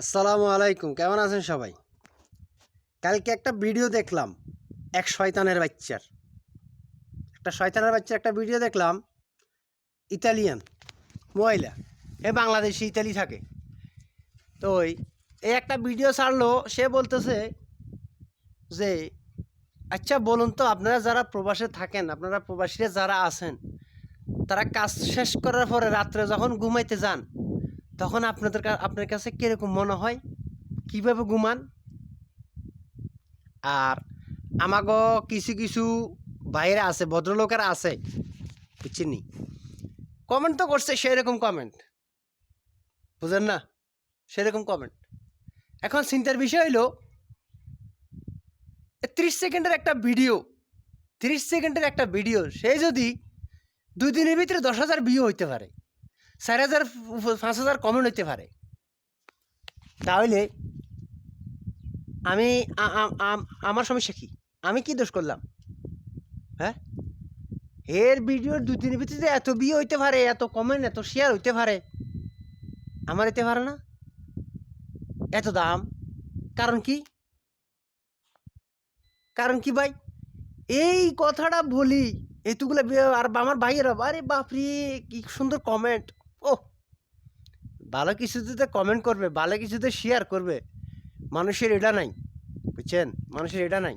আসসালামু আলাইকুম, কেমন আছেন সবাই? কালকে একটা ভিডিও দেখলাম, এক শয়তানের বাচ্চার। একটা শয়তানের বাচ্চার একটা ভিডিও দেখলাম, ইতালিয়ান মহিলা। এ বাংলাদেশি ইতালি থাকে। তো ওই এই একটা ভিডিও ছাড়লো, সে বলতেছে যে আচ্ছা বলুন তো, আপনারা যারা প্রবাসে থাকেন, আপনারা প্রবাসীরা যারা আছেন, তারা কাজ শেষ করার পরে রাত্রে যখন ঘুমাইতে যান তখন আপনাদের আপনার কাছে কীরকম মনে হয়? কীভাবে ঘুমান? আর আমাগো কিছু কিছু বাইরে আছে, ভদ্রলোকেরা আছে বুঝছেন কমেন্ট তো করছে, সেরকম কমেন্ট বুঝেন না? সেরকম কমেন্ট এখন চিন্তার বিষয় হইল ত্রিশ সেকেন্ডের একটা ভিডিও ত্রিশ সেকেন্ডের একটা ভিডিও সে যদি দুই দিনের ভিতরে দশ হাজার ভিউ হইতে পারে। চার হাজার পাঁচ হাজার কমেন্ট হইতে পারে। তাহলে আমি আমার সমস্যা কি? আমি কি দোষ করলাম? হ্যাঁ? এর ভিডিওর দুই দিনের ভিতরে এত বিয়ে হইতে পারে, এত কমেন্ট এত শেয়ার হইতে পারে। আমার হইতে পারে না? এত দাম। কারণ কি? কারণ কি ভাই? এই কথাটা বলি, এতগুলো আর আমার ভাইয়েরা, আরে বাপরে, কি সুন্দর কমেন্ট ও ভালো কিছুতে কমেন্ট করবে, ভালো কিছুতে শেয়ার করবে। মানুষের এটা নাই, বুঝছেন? মানুষের এটা নাই।